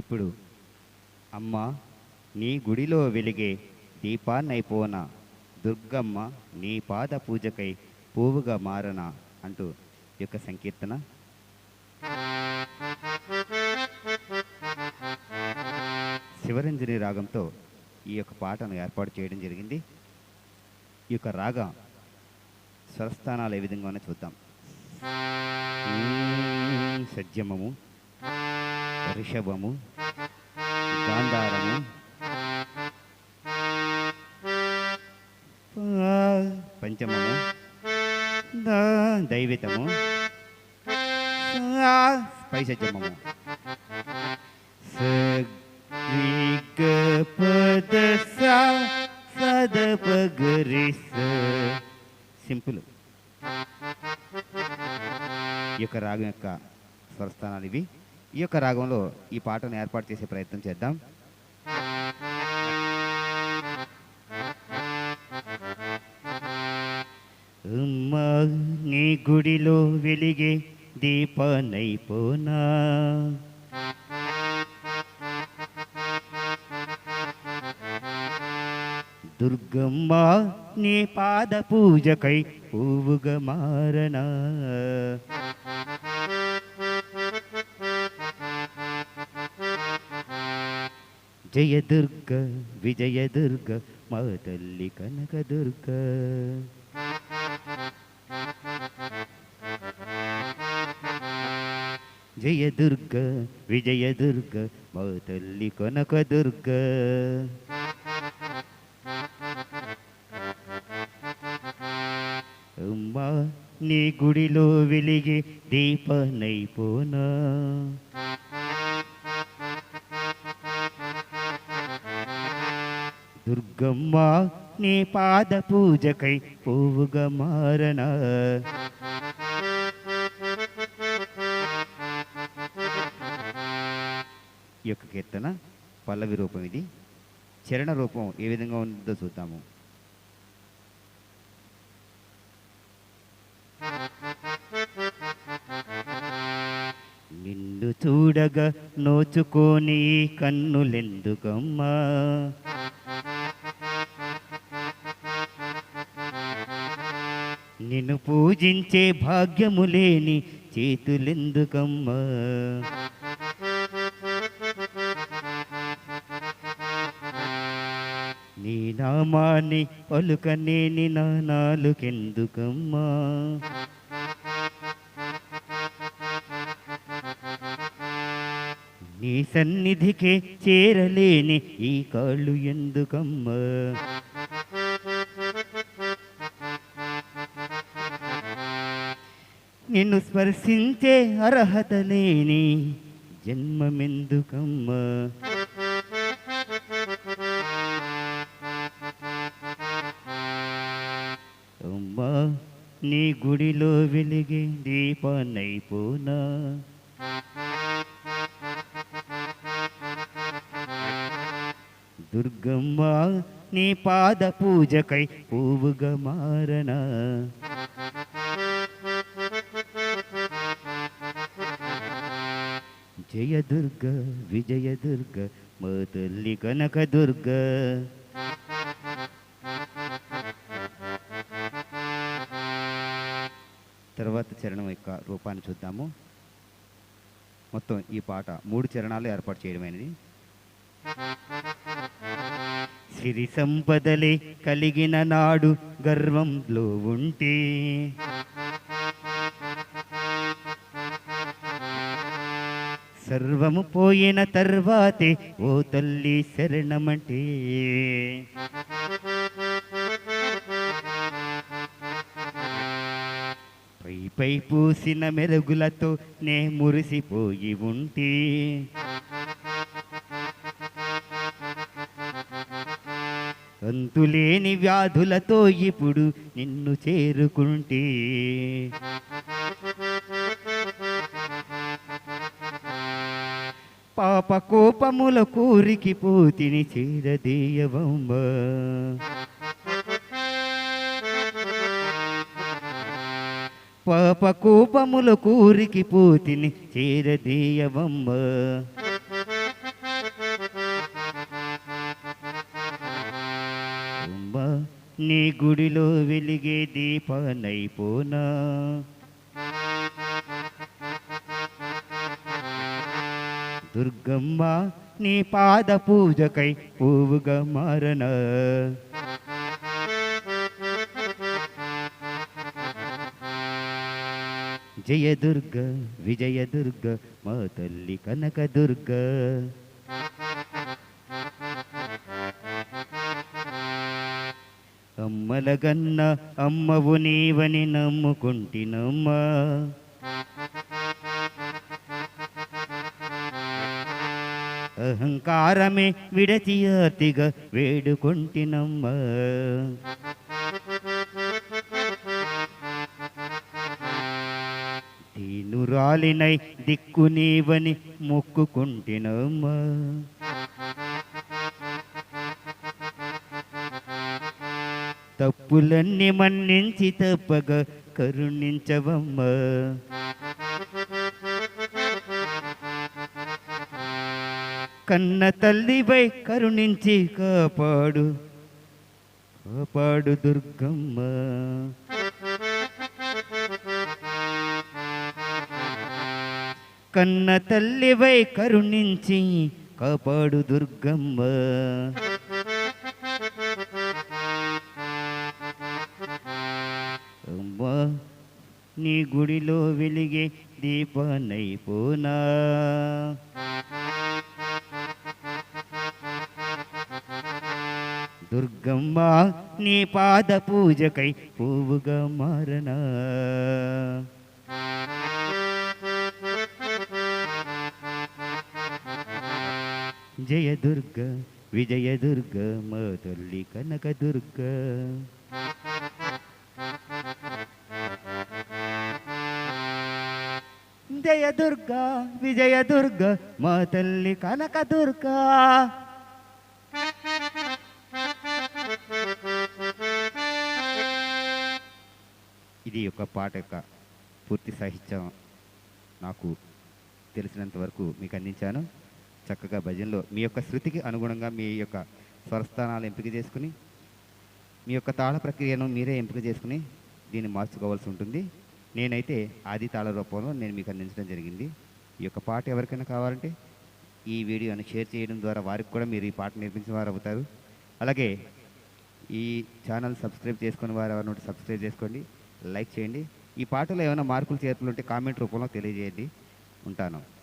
ఇప్పుడు అమ్మ నీ గుడిలో వెలిగే దీపాన్నైపోన దుర్గమ్మ నీ పాద పూజకై పువ్వుగా మారన అంటూ ఈ యొక్క సంకీర్తన. శివరంజని రాగంతో ఈ యొక్క పాటను ఏర్పాటు చేయడం జరిగింది. ఈ యొక్క రాగం స్వరస్థానాలు ఏ విధంగా చూద్దాం. సజ్జమము. రిషభము గాంధారము. పంచమము. దైవితము. పైసజమము స, పద, సద, సింపుల్. ఈ యొక్క రాగం యొక్క స్వరస్థానాలు ఇవి. ఈ యొక్క రాగంలో ఈ పాటను ఏర్పాటు చేసే ప్రయత్నం చేద్దాం. అమ్మా, నీ గుడిలో వెలిగే దీపానైపోనా? దుర్గమ్మ నీ పాద పూజకై పువ్వుగా మారనా? జయ దుర్గ విజయ దుర్గ మా తల్లి కనక దుర్గ జయ దుర్గ విజయ దుర్గ మా తల్లి కనక దుర్గ అమ్మా నీ గుడిలో వెలిగే దీపనైపోనా దుర్గమ్మ నీ పాద పూజకై పువ్వుగా మారణ ఈ యొక్క కీర్తన పల్లవి రూపం ఇది. చరణ రూపం ఏ విధంగా ఉందో చూద్దాము. నిన్ను చూడగా నోచుకోని కన్నులెందుకమ్మా? నిన్ను పూజించే భాగ్యము లేని చేతులెందుకమ్మా? నీ నామాన్ని పలుకనేని నా నాలుకెందుకమ్మా? నీ సన్నిధికే చేరలేని ఈ కాళ్ళు ఎందుకమ్మా? నిన్ను స్పర్శించే అర్హత లేని జన్మమెందుకమ్మా? అమ్మా నీ గుడిలో వెలిగే దీపాన్నైపోనా? దుర్గమ్మ నీ పాద పూజకై పూవుగా మారనా? జయ దుర్గ విజయ దుర్గ మా తల్లి కనక దుర్గ తర్వాత చరణం యొక్క రూపాన్ని చూద్దాము మొత్తం ఈ పాట మూడు చరణాలు ఏర్పాటు చేయడమైనది సిరి సంపదలే కలిగిన నాడు గర్వంలో ఉంటే సర్వము పోయిన తర్వాతే ఓ తల్లి శరణమంటే. పై పై పూసిన మెరుగులతో నే మురిసిపోయి ఉంటే. అంతులేని వ్యాధులతో ఇప్పుడు నిన్ను చేరుకుంటే. పాప కోపముల పోతిని చీర చేరదీయవమ్మ పాప కోపముల పోతిని చీర చేరదీయవమ్మ నీ గుడిలో వెలిగే దీపనైపోనా? దుర్గమ్మ నీ పాద పూజకై పూవుగా మారన జయ దుర్గ విజయ దుర్గ మా తల్లి కనక దుర్గ. అమ్మలగన్న అమ్మవు నీవని నమ్ముకుంటినమ్మా. అహంకారమే విడచి అతిగా దీనురాలినై దిక్కు నీవని మొక్కుకుంటినమ్మా. తప్పులన్నీ మన్నించి తప్పగా కరుణించవమ్మా. కన్న తల్లిపై కరుణించి కాపాడు. కాపాడు దుర్గమ్మ. కన్న తల్లివై కరుణించి కాపాడు దుర్గమ్మ. అమ్మా నీ గుడిలో వెలిగే దీపానైపోనా దుర్గమ్మ నీ పాద పూజకై పువ్వుగా మారనా జయ దుర్గ విజయ దుర్గ మా తల్లి కనక దుర్గ. జయ దుర్గ విజయ దుర్గ మా తల్లి కనక దుర్గా. ఇది ఒక పాట యొక్క పూర్తి సాహిత్యం నాకు తెలిసినంత వరకు మీకు అందించాను. చక్కగా భజనలో మీ యొక్క శృతికి అనుగుణంగా మీ యొక్క స్వరస్థానాలు ఎంపిక చేసుకుని మీ యొక్క తాళ ప్రక్రియను మీరే ఎంపిక చేసుకుని దీన్ని మార్చుకోవాల్సి ఉంటుంది. నేనైతే ఆది తాళ రూపంలో నేను మీకు అందించడం జరిగింది. ఈ యొక్క పాట ఎవరికైనా కావాలంటే ఈ వీడియోని షేర్ చేయడం ద్వారా వారికి కూడా మీరు ఈ పాట నేర్పించిన వారు అవుతారు. అలాగే ఈ ఛానల్ సబ్స్క్రైబ్ చేసుకుని వారు ఎవరినోటి సబ్స్క్రైబ్ చేసుకోండి. లైక్ చేయండి. ఈ పాటలో ఏమైనా మార్పులు చేర్పులు ఉంటే కామెంట్ రూపంలో తెలియజేయండి. ఉంటాను.